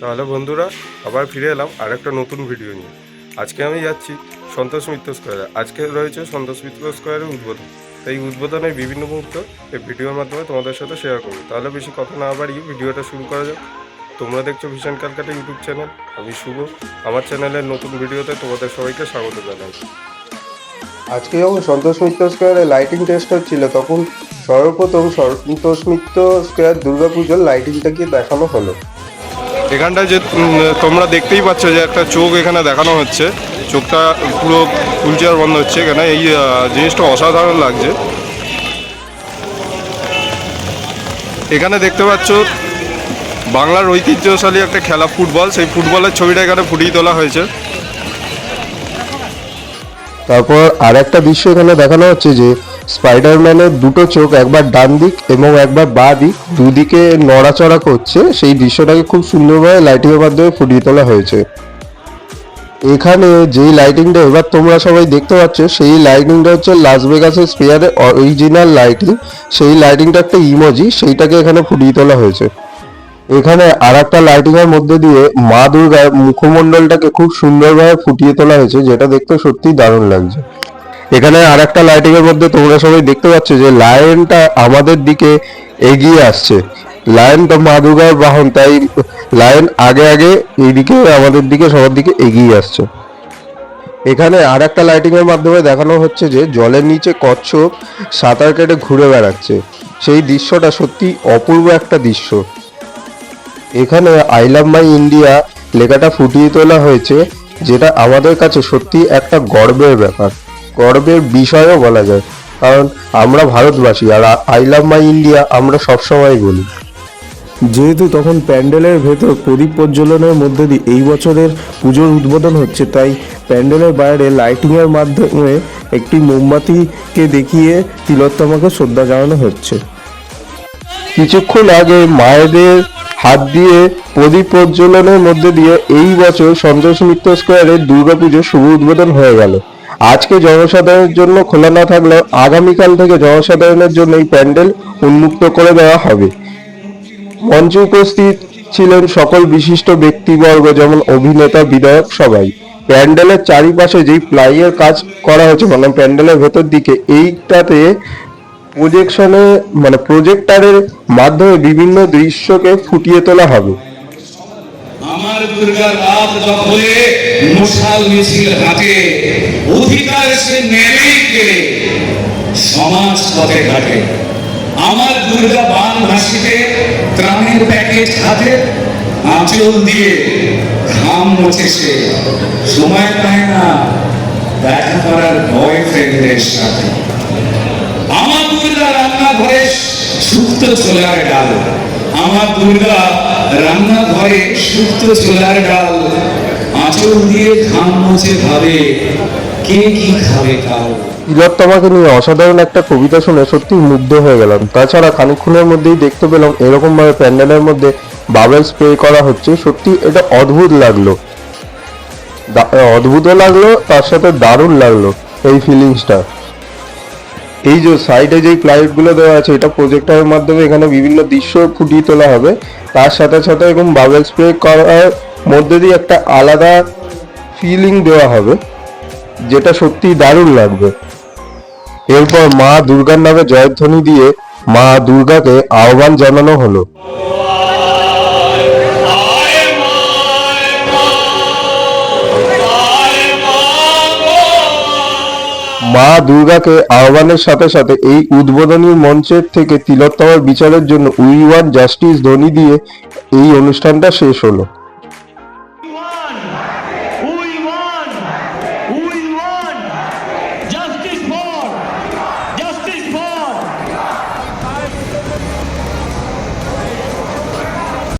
তাহলে বন্ধুরা, আবার ফিরে এলাম আর একটা নতুন ভিডিও নিয়ে। আজকে আমি যাচ্ছি সন্তোষ মিত্র স্কোয়ারে আজকে রয়েছে সন্তোষ মিত্র স্কোয়ারের উদ্বোধন। তাই উদ্বোধনের বিভিন্ন মুহূর্ত এই ভিডিওর মাধ্যমে তোমাদের সাথে শেয়ার করব। তাহলে বেশি কথা না বাড়িয়ে ভিডিওটা শুরু করা যাক। তোমরা দেখছ ভীষণ ক্যালকাটা ইউটিউব চ্যানেল আমি শুভ। আমার চ্যানেলের নতুন ভিডিওতে তোমাদের সবাইকে স্বাগত জানাই। আজকে যখন সন্তোষ মিত্র স্কোয়ারে লাইটিং টেস্ট হচ্ছিল, তখন সর্বপ্রথম সন্তোষ মিত্র স্কোয়ার দুর্গাপুজোর লাইটিংটাকে দেখানো হলো। এখানটা যে তোমরা দেখতেই পাচ্ছ যে একটা চোখ এখানে দেখানো হচ্ছে। চোখটা পুরো আর বন্ধ হচ্ছে এখানে। এই জিনিসটা অসাধারণ লাগছে। এখানে দেখতে পাচ্ছ, বাংলার ঐতিহ্যশালী একটা খেলা ফুটবল। সেই ফুটবলের ছবিটা এখানে ফুটিয়ে তোলা হয়েছে। তারপর আর একটা দৃশ্য এখানে দেখানো হচ্ছে যে স্পাইডারম্যানের দুটো চোখ, একবার ডান দিক এবং একবার বাঁ দিক, দুদিকে নড়াচড়া করছে, সেই দৃশ্যটাকে খুব সুন্দরভাবে লাইটিংয়ের মাধ্যমে ফুটিয়ে তোলা হয়েছে। এখানে যেই লাইটিংটা এবার তোমরা সবাই দেখতে পাচ্ছ, সেই লাইটিংটা হচ্ছে লাস ভেগাসের স্পেয়ারের অরিজিনাল লাইটিং সেই লাইটিংটা একটা ইমোজি সেইটাকে এখানে ফুটিয়ে তোলা হয়েছে। এখানে আর একটা লাইটিং এর মধ্যে দিয়ে মা দুর্গার মুখমণ্ডলটাকে খুব সুন্দরভাবে ফুটিয়ে তোলা হয়েছে, যেটা দেখতে সত্যি দারুণ লাগছে। এখানে আর একটা লাইটিং এর মধ্যে তোমরা সবাই দেখতে পাচ্ছ যে লায়নটা আমাদের দিকে এগিয়ে আসছে। লায়ন তো মা দুর্গার বাহন, তাই লায়ন আগে আগে এইদিকে আমাদের দিকে, সবার দিকে এগিয়ে আসছে। এখানে আর একটা লাইটিং এর মাধ্যমে দেখানো হচ্ছে যে জলের নিচে কচ্ছপ সাঁতার কেটে ঘুরে বেড়াচ্ছে। সেই দৃশ্যটা সত্যি অপূর্ব একটা দৃশ্য। এখানে আই লাভ মাই ইন্ডিয়া লেখাটা ফুটিয়ে তোলা হয়েছে, যেটা আমাদের কাছে সত্যি একটা গর্বের ব্যাপার। গর্বের বিষয়ও বলা যায়। কারণ আমরা ভারতবাসী আর আই লাভ মাই ইন্ডিয়া আমরা সবসময় বলি। যেহেতু তখন প্যান্ডেলের ভেতর প্রদীপ প্রজ্বলনের মধ্যে দিয়ে এই বছরের পুজোর উদ্বোধন হচ্ছে তাই প্যান্ডেলের বাইরে লাইটিংয়ের মাধ্যমে একটি মোমবাতিকে দেখিয়ে তিলোত্তমাকে শ্রদ্ধা জানানো হচ্ছে। কিছুক্ষণ আগে মায়েদের হাত দিয়ে প্রদীপ প্রজ্বলনের মধ্যে দিয়ে এই বছর সন্তোষ মিত্র স্কোয়ারে দুর্গাপুজোর শুভ উদ্বোধন হয়ে গেল। আজকে জনসাধারণের জন্য খোলা না থাকলেও আগামীকাল থেকে জনসাধারণের জন্য এই প্যান্ডেল উন্মুক্ত করে দেওয়া হবে। মঞ্চে উপস্থিত ছিলেন সকল বিশিষ্ট ব্যক্তিবর্গ, যেমন অভিনেতা, বিধায়ক সবাই। প্যান্ডেলের চারিপাশে যেই প্লাইয়ের কাজ করা হয়েছে মানে প্যান্ডেলের ভেতর দিকে, এইটাতে প্রজেকশনে মানে প্রজেক্টারের মাধ্যমে বিভিন্ন দৃশ্যকে ফুটিয়ে তোলা হবে। আমার দুর্গা রাত দখলে মশাল মিছিল হাতে, অধিকার সে নেমেই গেলে সমাজ পথে ঘাটে। আমার দুর্গা বান ভাসিতে ত্রাণের প্যাকেট হাতে, আঁচল দিয়ে ঘাম মোছে সে। সময় পায় না দেখা করার ভয় বয়ফ্রেন্ডের সাথে। আমার দুর্গা রান্নাঘরে সুপ্ত ছোলার ডাল। আমার দুর্গা রান্নাঘরে সুপ্ত ছোলার ডাল। আঁচল দিয়ে ঘাম মুছে ভাবে, কে কি খাবে কাল? তিলোত্তমাকে নিয়ে অসাধারণ একটা কবিতা শুনে সত্যি মুগ্ধ হয়ে গেলাম। তাছাড়া খানিক্ষণের মধ্যেই দেখতে পেলাম এরকমভাবে প্যান্ডেলের মধ্যে বাবেল স্প্রে করা হচ্ছে। সত্যি এটা অদ্ভুত লাগল। অদ্ভুতও লাগল, তার সাথে দারুণ লাগল এই ফিলিংসটা এই যে সাইডে যেই প্লাইউডগুলো দেওয়া আছে, এটা প্রজেক্টরের মাধ্যমে এখানে বিভিন্ন দৃশ্য ফুটিয়ে তোলা হবে। তার সাথে সাথে এরকম বাবেল স্প্রে করার মধ্যে দিয়ে একটা আলাদা ফিলিং দেওয়া হবে, যেটা সত্যি দারুণ লাগবে। এরপর মা দুর্গার নামে জয়ধ্বনি দিয়ে মা দুর্গাকে আহ্বান জানানো হলো। মা দুর্গাকে আহ্বানের সাথে সাথে এই উদ্বোধনী মঞ্চের থেকে তিলোত্তমার বিচারের জন্য উই ওয়ান জাস্টিস ধ্বনি দিয়ে এই অনুষ্ঠানটা শেষ হলো।